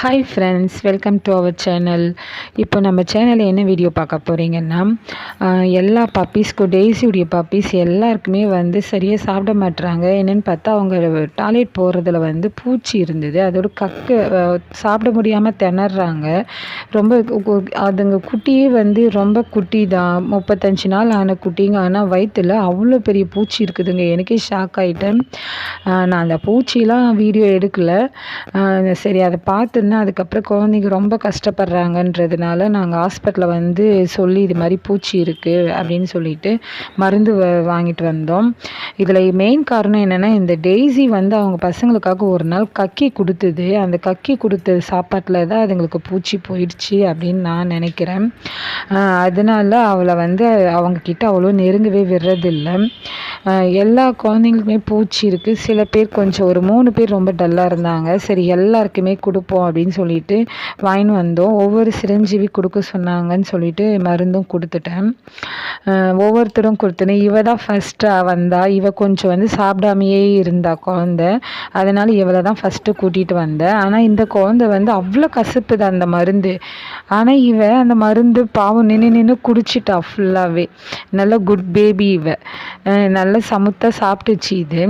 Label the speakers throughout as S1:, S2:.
S1: Hi friends welcome to our channel இப்போ நம்ம சேனலில் என்ன வீடியோ பார்க்க போகிறீங்கன்னா எல்லா பப்பீஸ்க்கும் டெய்ஸியுடைய பப்பீஸ் எல்லாருக்குமே வந்து சரியாக சாப்பிட மாட்டுறாங்க என்னென்னு பார்த்தா அவங்க டாய்லெட் போகிறதுல வந்து பூச்சி இருந்தது. அதோட கக்கு சாப்பிட முடியாமல் திணறாங்க. ரொம்ப கு- அதுங்க குட்டியே வந்து ரொம்ப குட்டி தான். முப்பத்தஞ்சு நாள் ஆன குட்டிங்க. ஆனால் வயிற்றுல அவ்வளோ பெரிய பூச்சி இருக்குதுங்க. எனக்கே ஷாக் ஆகிட்டேன் நான் அந்த பூச்சிலாம் வீடியோ எடுக்கலை. சரி அதை பார்த்து பார்த்துருந்தேன் அதுக்கப்புறம் குழந்தைங்க ரொம்ப கஷ்டப்படுறாங்கன்றதுனால நாங்கள் ஹாஸ்பிட்டலில் வந்து சொல்லி இது மாதிரி பூச்சி இருக்குது அப்படின்னு சொல்லிட்டு மருந்து வ- வாங்கிட்டு வந்தோம். இதில் மெயின் காரணம் என்னென்னா இந்த டெய்ஸி வந்து அவங்க பசங்களுக்காக ஒரு நாள் கக்கி கொடுத்தது. அந்த கக்கி கொடுத்த சாப்பாட்டில் தான் அதுங்களுக்கு பூச்சி போயிடுச்சு அப்படின்னு நான் நினைக்கிறேன். அதனால அவளை வந்து அவங்கக்கிட்ட அவ்வளோ நெருங்கவே விடுறதில்லை. எல்லா குழந்தைங்களுக்குமே பூச்சி இருக்குது சில பேர் கொஞ்சம் ஒரு மூணு பேர் ரொம்ப டல்லாக இருந்தாங்க. சரி எல்லாருக்குமே கொடுப்போம் அப்படின்னு சொல்லிட்டு வாங்கின்னு வந்தோம். ஒவ்வொரு சிரஞ்சீவி கொடுக்க சொன்னாங்கன்னு சொல்லிட்டு மருந்தும் கொடுத்துட்டேன். ஒவ்வொருத்தரும் கொடுத்தேன். இவ தான் ஃபஸ்ட்டாக வந்தா. இவ கொஞ்சம் வந்து சாப்பிடாமையே இருந்தா குழந்த. அதனால் இவளை தான் ஃபஸ்ட்டு கூட்டிகிட்டு வந்தேன் ஆனால் இந்த குழந்தை வந்து அவ்வளோ கசப்புது அந்த மருந்து. ஆனால் இவ அந்த மருந்து பாவம் நின்று நின்று குடிச்சிட்டா ஃபுல்லாகவே நல்ல குட் பேபி இவ. நல்லா நல்ல சமுத்தாக சாப்பிட்டுச்சு இது.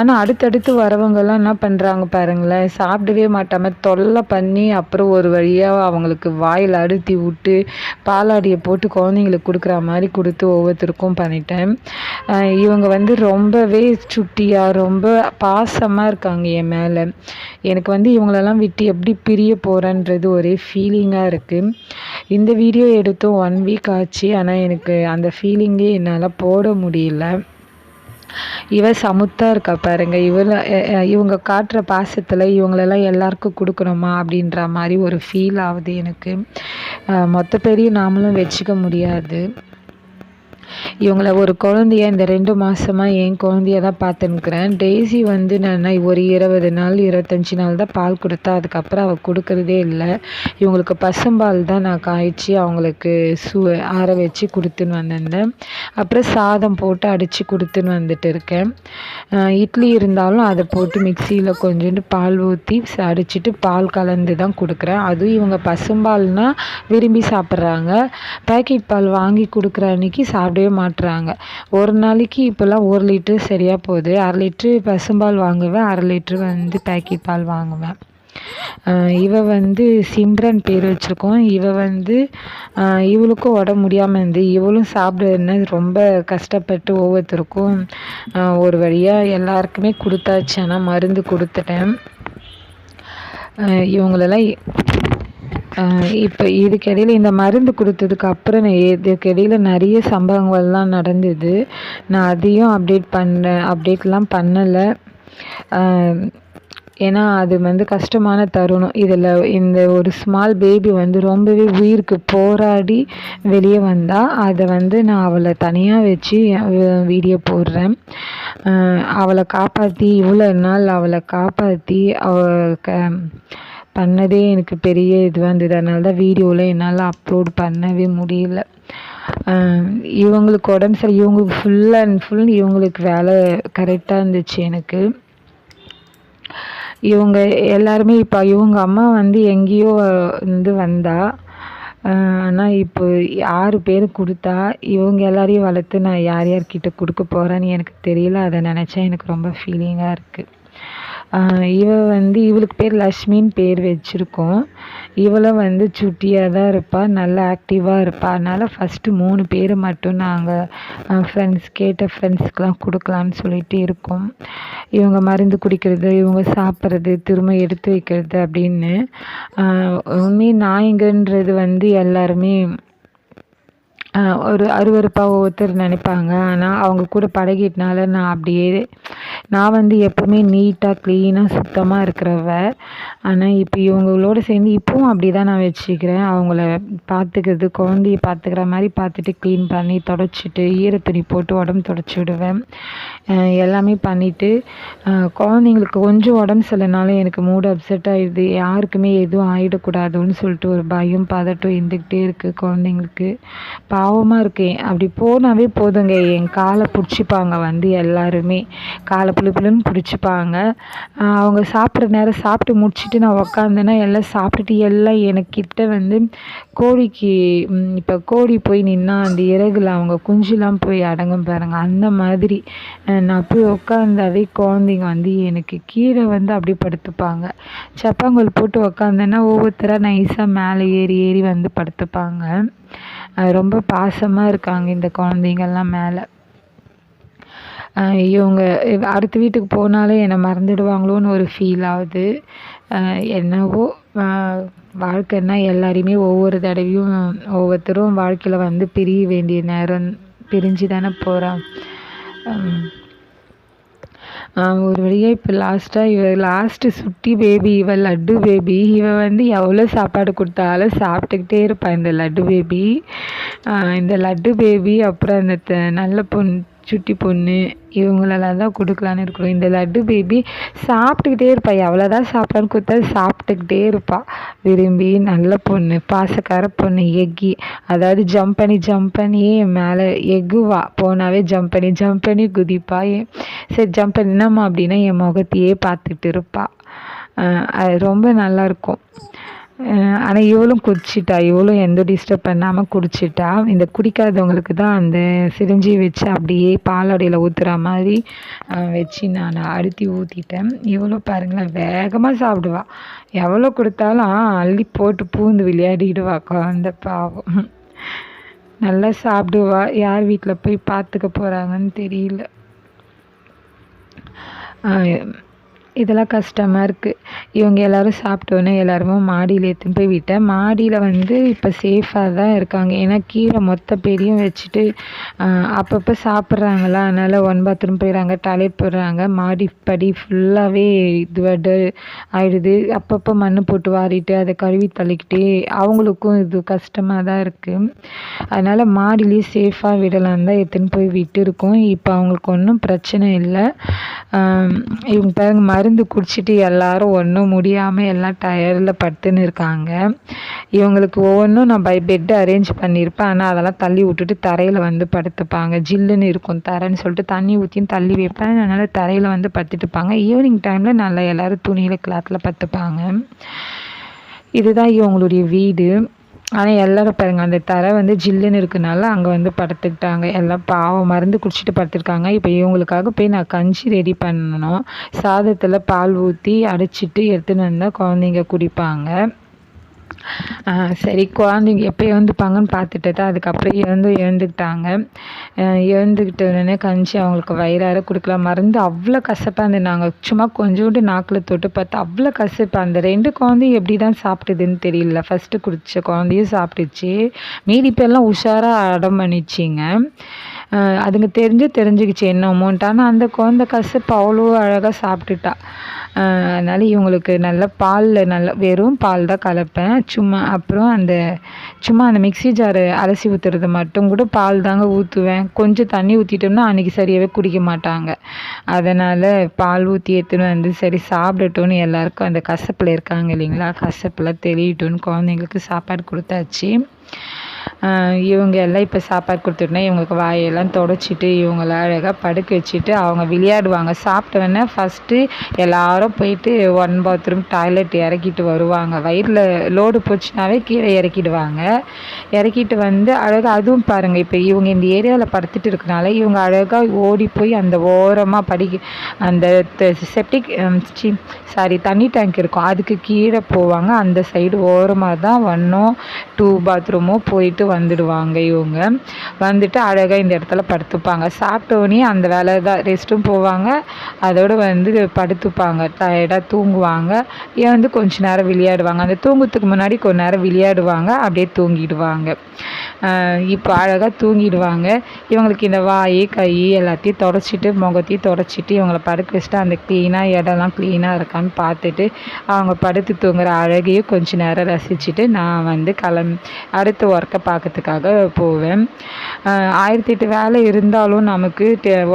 S1: ஆனால் அடுத்தடுத்து வரவங்கெல்லாம் என்ன பண்ணுறாங்க பாருங்களேன். சாப்பிடவே மாட்டாமல் தொல்லை பண்ணி அப்புறம் ஒரு வழியாக அவங்களுக்கு வாயில் அழுத்தி விட்டு பாலாடியை போட்டு குழந்தைங்களுக்கு கொடுக்குற மாதிரி கொடுத்து ஒவ்வொருத்தருக்கும் பண்ணிட்டேன். இவங்க வந்து ரொம்பவே சுட்டியாக ரொம்ப பாசமாக இருக்காங்க என் மேலே. எனக்கு வந்து இவங்களெல்லாம் விட்டு எப்படி பிரிய போகிறேன்றது ஒரே ஃபீலிங்காக இருக்குது இந்த வீடியோ எடுத்தும் ஒன் வீக் ஆச்சு. ஆனால் எனக்கு அந்த ஃபீலிங்கே என்னால் போட முடியல. இவ சமுத்தா இருக்கா பாருங்க. இவள இவங்க காட்டுற பாசத்தில் இவங்களெல்லாம் எல்லாருக்கும் கொடுக்கணுமா அப்படின்ற மாதிரி ஒரு ஃபீல் ஆகுது எனக்கு. மொத்த பேரையும் நாமளும் வச்சுக்க முடியாது. இவங்கள ஒரு குழந்தைய இந்த ரெண்டு மாதமாக என் குழந்தைய தான் பார்த்துன்னுக்குறேன். டெய்ஸி வந்து நான் ஒரு இருபது நாள் இருபத்தஞ்சி நாள் தான் பால் கொடுத்தா அதுக்கப்புறம் அவள் கொடுக்கறதே இல்லை. இவங்களுக்கு பசும்பால் தான் நான் காய்ச்சி அவங்களுக்கு சு ஆற வச்சு கொடுத்துன்னு வந்திருந்தேன். அப்புறம் சாதம் போட்டு அடித்து கொடுத்துன்னு வந்துட்டு இருக்கேன். இட்லி இருந்தாலும் அதை போட்டு மிக்சியில் கொஞ்சோண்டு பால் ஊற்றி அடிச்சிட்டு பால் கலந்து தான் கொடுக்குறேன். அதுவும் இவங்க பசும்பால்னா விரும்பி சாப்பிட்றாங்க. பேக்கெட் பால் வாங்கி கொடுக்குற அன்னைக்கு சாப்பிடவே மாட்டேன். மாட்டுறாங்க. ஒரு நாளைக்கு இப்போல்லாம் ஒரு லிட்ரு சரியாக போகுது. அரை லிட்ரு பசும்பால் வாங்குவேன். அரை லிட்ரு வந்து பேக்கெட் பால் வாங்குவேன். இவ வந்து சிம்ரன் பேர் வச்சுருக்கோம். இவ வந்து இவளுக்கும் உடம்பு முடியாமல் இருந்து இவளும் சாப்பிடுன்னு ரொம்ப கஷ்டப்பட்டு ஒவ்வொருத்தருக்கும் ஒரு வழியாக எல்லாருக்குமே கொடுத்தாச்சு. ஆனால் மருந்து கொடுத்துட்டேன். இவங்களெல்லாம் இப்போ இதுக்கிடையில் இந்த மருந்து கொடுத்ததுக்கு அப்புறம் இதுக்கிடையில் நிறைய சம்பவங்கள்லாம் நடந்தது. நான் அதையும் அப்டேட் பண்ண அப்டேட்லாம் பண்ணலை. ஏன்னா அது வந்து கஷ்டமான தருணம். இதில் இந்த ஒரு ஸ்மால் பேபி வந்து ரொம்பவே உயிருக்கு போராடி வெளியே வந்தால் அதை வந்து நான் அவளை தனியாக வச்சு வீடியோ போடுறேன். அவளை காப்பாற்றி இவ்வளோ நாள் அவளை காப்பாற்றி அவ க பண்ணதே எனக்கு பெரிய இதுவாக இருந்தது அதனால தான் வீடியோவில் என்னால் அப்லோட் பண்ணவே முடியல. இவங்களுக்கு உடம்பு சரி இவங்களுக்கு ஃபுல் அண்ட் ஃபுல் இவங்களுக்கு வேலை கரெக்டாக இருந்துச்சு எனக்கு. இவங்க எல்லாருமே இப்போ இவங்க அம்மா வந்து எங்கேயோ வந்து வந்தா ஆனால் இப்போ ஆறு பேர் கொடுத்தா இவங்க எல்லாரையும் வளர்த்து நான் யார் யார்கிட்ட கொடுக்க போகிறேன்னு எனக்கு தெரியல. அதை நினச்சா எனக்கு ரொம்ப ஃபீலிங்காக இருக்குது இவ வந்து இவளுக்கு பேர் லக்ஷ்மின்னு பேர் வச்சுருக்கோம். இவளும் வந்து சுட்டியாக தான் இருப்பாள் நல்லா ஆக்டிவாக இருப்பாள் அதனால் ஃபஸ்ட்டு மூணு பேர் மட்டும் நாங்கள் ஃப்ரெண்ட்ஸ் கேட்ட ஃப்ரெண்ட்ஸ்க்கெலாம் கொடுக்கலான்னு சொல்லிட்டு இருக்கோம். இவங்க மருந்து குடிக்கிறது இவங்க சாப்பிட்றது திரும்ப எடுத்து வைக்கிறது அப்படின்னு. உண்மை நாய்ங்கன்றது வந்து எல்லாருமே ஒரு அருவருப்பாக ஒவ்வொருத்தர் நினைப்பாங்க. ஆனால் அவங்க கூட பழகிட்டனால நான் அப்படியே நான் வந்து எப்போவுமே நீட்டாக க்ளீனாக சுத்தமாக இருக்கிறவ. ஆனால் இப்போ இவங்களோட சேர்ந்து இப்போவும் அப்படி தான் நான் வச்சுக்கிறேன். அவங்கள பார்த்துக்கிறது குழந்தைய பார்த்துக்கிற மாதிரி பார்த்துட்டு க்ளீன் பண்ணி தொடச்சிட்டு ஈரத்துணி போட்டு உடம்பு தொடச்சி விடுவேன். எல்லாமே பண்ணிவிட்டு குழந்தைங்களுக்கு கொஞ்சம் உடம்பு சரியில்லைனாலும் எனக்கு மூடு அப்செட் ஆகிடுது யாருக்குமே எதுவும் ஆகிடக்கூடாதுன்னு சொல்லிட்டு ஒரு பயம் பதட்டம் இருந்துக்கிட்டே இருக்குது குழந்தைங்களுக்கு. பா பாவமாக இருக்கேன் அப்படி போனாவே போதுங்க. என் காலை பிடிச்சிப்பாங்க வந்து எல்லாருமே. காலை புளி புளின்னு பிடிச்சிப்பாங்க. அவங்க சாப்பிட்ற நேரம் சாப்பிட்டு முடிச்சுட்டு நான் உக்காந்தேன்னா எல்லாம் சாப்பிட்டுட்டு எல்லாம் எனக்கிட்ட வந்து கோழிக்கு இப்போ கோழி போய் நின்னா அந்த இறகுல அவங்க குஞ்சுலாம் போய் அடங்கும் பாருங்க. அந்த மாதிரி நான் போய் உக்காந்தாவே குழந்தைங்க வந்து எனக்கு கீழே வந்து அப்படி படுத்துப்பாங்க. சப்பாங்கல் போட்டு உக்காந்தேன்னா ஒவ்வொருத்தராக நைஸாக மேலே ஏறி ஏறி வந்து படுத்துப்பாங்க. ரொம்ப பாசமாக இருக்காங்க இந்த குழந்தைங்கள்லாம் மேலே. இவங்க அடுத்த வீட்டுக்கு போனாலே என்னை மறந்துடுவாங்களோன்னு ஒரு ஃபீல் ஆகுது. என்னவோ வாழ்க்கைன்னா எல்லாரையுமே ஒவ்வொரு தடவையும் ஒவ்வொருத்தரும் வாழ்க்கையில் வந்து பிரிய வேண்டிய நேரம் பிரிஞ்சு தானே போகிறோம் ஒரு வழியாக இப்போ லாஸ்ட்டாக இவ லாஸ்ட்டு சுட்டி பேபி இவ லட்டு பேபி இவ வந்து எவ்வளோ சாப்பாடு கொடுத்தாலும் சாப்பிட்டுக்கிட்டே இருப்பாள் இந்த லட்டு பேபி இந்த லட்டு பேபி அப்புறம் அந்த நல்ல பொண் சுட்டி பொண்ணு இவங்களெல்லாம் தான் கொடுக்கலான்னு இருக்கிறோம். இந்த லட்டு பேபி சாப்பிட்டுக்கிட்டே இருப்பாள் எவ்வளோதான் சாப்பிட்லான்னு கொடுத்தா சாப்பிட்டுக்கிட்டே இருப்பாள் விரும்பி நல்ல பொண்ணு பாசக்கார பொண்ணு எக்கி. அதாவது ஜம்ப் பண்ணி ஜம்ப் பண்ணி மேலே எக்குவா போனாவே ஜம்ப் பண்ணி ஜம்ப் பண்ணி குதிப்பா சரி ஜம்ப் பண்ணினம்மா அப்படின்னா என் முகத்தையே பார்த்துட்டு இருப்பாள் அது ரொம்ப நல்லாயிருக்கும் ஆனால் இவளும் குடிச்சிட்டா இவளும் எந்த டிஸ்டர்ப் பண்ணாமல் குடிச்சிட்டா. இந்த குடிக்காதவங்களுக்கு தான் அந்த சிரிஞ்சி வச்சு அப்படியே பாலாடையில் ஊற்றுற மாதிரி வச்சு நான் அழுத்தி ஊற்றிட்டேன் இவளும் பாருங்களேன் வேகமாக சாப்பிடுவா. எவ்வளோ கொடுத்தாலும் அள்ளி போட்டு பூந்து விளையாடிடுவா. குழந்த பாவம். நல்லா சாப்பிடுவா. யார் வீட்டில் போய் பார்த்துக்க போகிறாங்கன்னு தெரியல. இதெல்லாம் கஷ்டமாக இருக்குது இவங்க எல்லோரும் சாப்பிட்டோன்னே எல்லாருமே மாடியில் எடுத்துன்னு போய் விட்டேன். மாடியில் வந்து இப்போ சேஃபாக தான் இருக்காங்க. ஏன்னா கீழே மொத்த பேரையும் வச்சுட்டு அப்பப்போ சாப்பிட்றாங்களா? அதனால் ஒன் பாத்ரூம் போயிடுறாங்க டாய்லெட் போயிடுறாங்க மாடி படி ஃபுல்லாகவே இதுவாடு ஆயிடுது. அப்பப்போ மண் போட்டு வாரிட்டு அதை கழுவி தள்ளிக்கிட்டே அவங்களுக்கும் இது கஷ்டமாக தான் இருக்குது அதனால் மாடிலேயே சேஃபாக விடலான்னு தான் எடுத்துன்னு போய் விட்டுருக்கோம். இப்போ அவங்களுக்கு ஒன்றும் பிரச்சனை இல்லை. இவங்க பாருங்க மருந்து குடிச்சிட்டு எல்லாரும் ஒன்றும் முடியாமல் எல்லாம் டயரில் பட்டுன்னு இருக்காங்க. இவங்களுக்கு ஒவ்வொன்றும் நான் பை பெட்டு அரேஞ்ச் பண்ணியிருப்பேன். ஆனால் அதெல்லாம் தள்ளி விட்டுட்டு தரையில் வந்து படுத்துப்பாங்க. ஜில்லுன்னு இருக்கும் தரைன்னு சொல்லிட்டு தண்ணி ஊற்றியும் தள்ளி வைப்பேன். அதனால் தரையில் வந்து படுத்துட்டுப்பாங்க ஈவினிங் டைமில் நல்லா எல்லோரும் துணியில் கிளாத்தில் படுத்துப்பாங்க. இதுதான் இவங்களுடைய வீடு. ஆனால் எல்லோரும் பாருங்கள் அந்த தரை வந்து ஜில்லுன்னு இருக்கனால அங்கே வந்து படுத்துக்கிட்டாங்க. எல்லாம் பாவம் மருந்து குடிச்சிட்டு படுத்துருக்காங்க. இப்போ இவங்களுக்காக போய் நான் கஞ்சி ரெடி பண்ணணும். சாதத்தில் பால் ஊற்றி அடிச்சிட்டு எடுத்துன்னு வந்தால் குழந்தைங்க குடிப்பாங்க. சரி குழந்தைங்க எப்போ எழுந்துப்பாங்கன்னு பார்த்துட்டு தான் அதுக்கப்புறம் எழுந்து எழுந்துக்கிட்டாங்க. எழுந்துக்கிட்ட உடனே கஞ்சி அவங்களுக்கு வயிறார கொடுக்கலாம். மருந்து அவ்வளோ கசப்பாக இருந்தது. நாங்கள் சும்மா கொஞ்சோண்டு நாக்கில் தொட்டு பார்த்து அவ்வளோ கசப்பு அந்த ரெண்டு குழந்தையும் எப்படி தான் சாப்பிட்டுதுன்னு தெரியல. ஃபஸ்ட்டு குடித்த குழந்தையும் சாப்பிட்டுச்சு. மீதி பேர்லாம் உஷாராக அடம் பண்ணிச்சிங்க. அதுங்க தெரிஞ்சு தெரிஞ்சுக்கிச்சு என்ன அமௌண்ட் ஆனால் அந்த குழந்த கசப்பு அவ்வளோ அழகாக சாப்பிட்டுட்டா. அதனால் இவங்களுக்கு நல்ல பாலில் நல்ல வெறும் பால் தான் கலப்பேன். சும்மா அப்புறம் அந்த சும்மா அந்த மிக்ஸி ஜாரு அலசி ஊற்றுறது மட்டும் கூட பால் தாங்க ஊற்றுவேன் கொஞ்சம் தண்ணி ஊற்றிட்டோம்னா அன்றைக்கி சரியாகவே குடிக்க மாட்டாங்க. அதனால் பால் ஊற்றி எடுத்துன்னு வந்து சரி சாப்பிடட்டும்னு எல்லாருக்கும் அந்த கசப்பில் இருக்காங்க இல்லைங்களா? கசப்பில் தெளியட்டும்னு குழந்தைங்களுக்கு சாப்பாடு கொடுத்தாச்சு. இவங்க எல்லாம் இப்போ சாப்பாடு கொடுத்துட்டோன்னே இவங்களுக்கு வாயெல்லாம் தொடச்சிட்டு இவங்கள அழகாக படுக்க வச்சுட்டு அவங்க விளையாடுவாங்க. சாப்பிட்டோன்னே ஃபஸ்ட்டு எல்லாரும் போயிட்டு ஒன் பாத்ரூம் டாய்லெட் இறக்கிட்டு வருவாங்க. வயிறில் லோடு போச்சுனாவே கீழே இறக்கிடுவாங்க. இறக்கிட்டு வந்து அழகாக அதுவும் பாருங்கள் இப்போ இவங்க இந்த ஏரியாவில் படுத்துட்டு இருக்கனால இவங்க அழகாக ஓடி போய் அந்த ஓரமாக படிக்க அந்த செப்டிக் சாரி தண்ணி டேங்க் இருக்கும். அதுக்கு கீழே போவாங்க. அந்த சைடு ஓரமாக தான் வண்ணம் டூ பாத்ரூமோ போயிட்டு வந்துடுவாங்க இவங்க. வந்துட்டு அழகாக இந்த இடத்துல படுத்துப்பாங்க. சாப்பிட்டோன்னே அந்த வேலை தான் ரெஸ்ட்டும் போவாங்க. அதோடு வந்து படுத்துப்பாங்க. டயர்டாக தூங்குவாங்க. ஏன் வந்து கொஞ்ச நேரம் விளையாடுவாங்க. அந்த தூங்குறதுக்கு முன்னாடி கொஞ்ச நேரம் விளையாடுவாங்க. அப்படியே தூங்கிடுவாங்க. இப்போ அழகாக தூங்கிடுவாங்க. இவங்களுக்கு இந்த வாய் கை எல்லாத்தையும் தொடச்சிட்டு முகத்தையும் தொடச்சிட்டு இவங்களை படுக்க வச்சுட்டு அந்த க்ளீனாக இடம்லாம் க்ளீனாக இருக்கான்னு பார்த்துட்டு அவங்க படுத்து தூங்குற அழகையும் கொஞ்ச நேரம் ரசிச்சுட்டு நான் வந்து கிளம்பி அடுத்த ஒர்க்கை பார்க்கறதுக்காக போவேன். ஆயிரத்தி எட்டு வேலை இருந்தாலும் நமக்கு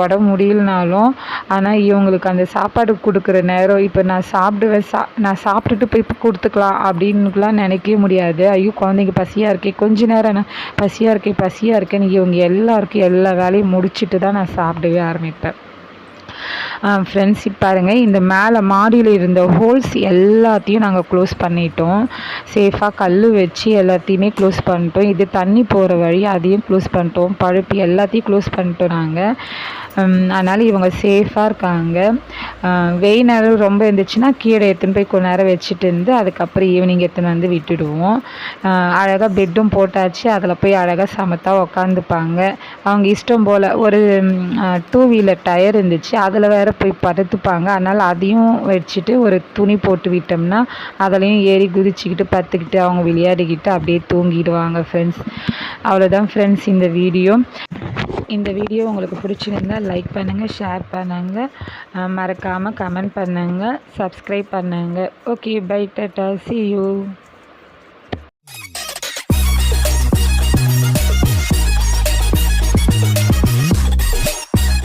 S1: உடம்பு முடியலனாலும் ஆனால் இவங்களுக்கு அந்த சாப்பாடு கொடுக்குற நேரம் இப்போ நான் சாப்பிடுவேன் சா நான் சாப்பிட்டுட்டு போய் கொடுத்துக்கலாம் அப்படின்னுலாம் நினைக்கவே முடியாது. ஐயோ குழந்தைங்க பசியாக இருக்கே கொஞ்ச நேரம் நான் பசியாக இருக்கேன் பசியாக இருக்கேன்னு இவங்க எல்லாருக்கும் எல்லா வேலையும் முடிச்சுட்டு தான் நான் சாப்பிடவே ஆரம்பிப்பேன். ஃப்ரெண்ட்ஸ் பாருங்கள் இந்த மேலே மாடியில் இருந்த ஹோல்ஸ் எல்லாத்தையும் நாங்கள் க்ளோஸ் பண்ணிட்டோம். சேஃபாக கல் வச்சு எல்லாத்தையுமே க்ளோஸ் பண்ணிட்டோம். இது தண்ணி போகிற வழி அதையும் க்ளோஸ் பண்ணிட்டோம். பழுப்பு எல்லாத்தையும் க்ளோஸ் பண்ணிட்டோம் நாங்கள் அதனால் இவங்க சேஃபாக இருக்காங்க. வெயில் நேரம் ரொம்ப இருந்துச்சுன்னா கீழே எடுத்துன்னு போய் கொஞ்ச நேரம் வச்சுட்டு இருந்து அதுக்கப்புறம் ஈவினிங் எடுத்துன்னு வந்து விட்டுடுவோம். அழகாக பெட்டும் போட்டாச்சு. அதில் போய் அழகாக சமத்தாக உக்காந்துப்பாங்க. அவங்க இஷ்டம் போல் ஒரு டூ வீலர் டயர் இருந்துச்சு. அதில் வேறு போய் படுத்துப்பாங்க. அதனால் அதையும் வச்சுட்டு ஒரு துணி போட்டு விட்டோம்னா அதுலேயும் ஏறி குதிச்சுக்கிட்டு பத்துக்கிட்டு அவங்க விளையாடிக்கிட்டு அப்படியே தூங்கிடுவாங்க ஃப்ரெண்ட்ஸ் அவ்வளோதான் ஃப்ரெண்ட்ஸ் இந்த வீடியோ இந்த வீடியோ உங்களுக்கு பிடிச்சிருந்தால் லைக் பண்ணுங்கள் ஷேர் பண்ணுங்கள் மறக்காமல் கமெண்ட் பண்ணுங்கள் சப்ஸ்கிரைப் பண்ணுங்கள் okay bye tata see you